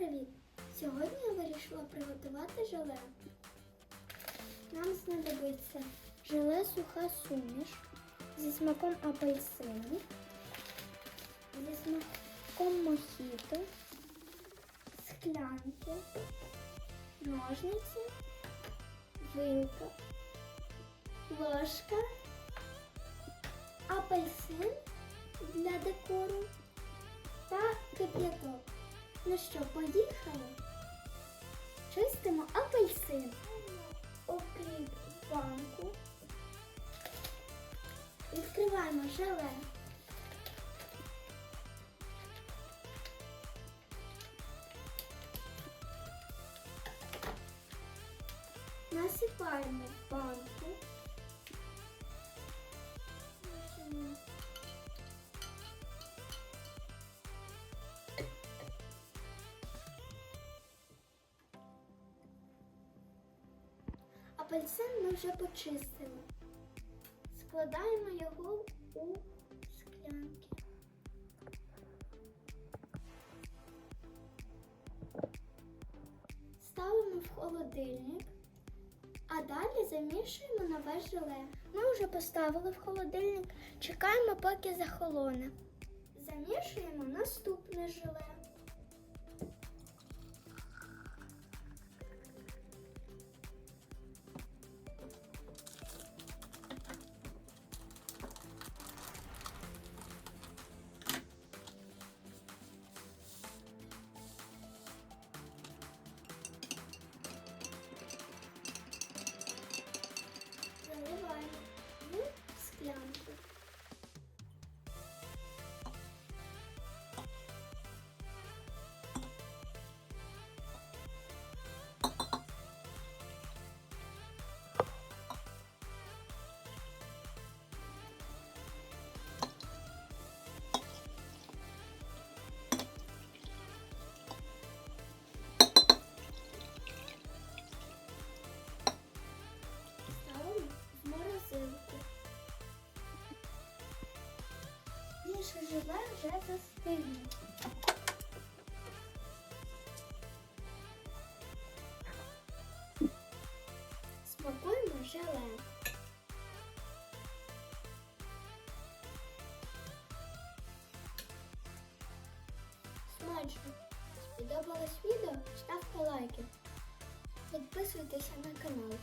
привіт! Сьогодні я вирішила приготувати желе. Нам знадобиться желе суха суміш зі смаком апельсину, зі смаком мохіто, склянки, ножниці, вилка, ложка, апельсин для декору та кип'яток. Ну що, поїхали? Чистимо апельсин. Окріп банку. Відкриваємо желе. Насипаємо банку. Апельсин ми вже почистили. Складаємо його у склянки. Ставимо в холодильник, а далі замішуємо на весь желе. Ми вже поставили в холодильник, чекаємо, поки захолоне. Замішуємо наступне желе. Наше желе вже застигло. Смакуємо желе. Смачно! Сподобалось відео? Ставте лайки. Підписуйтеся на канал.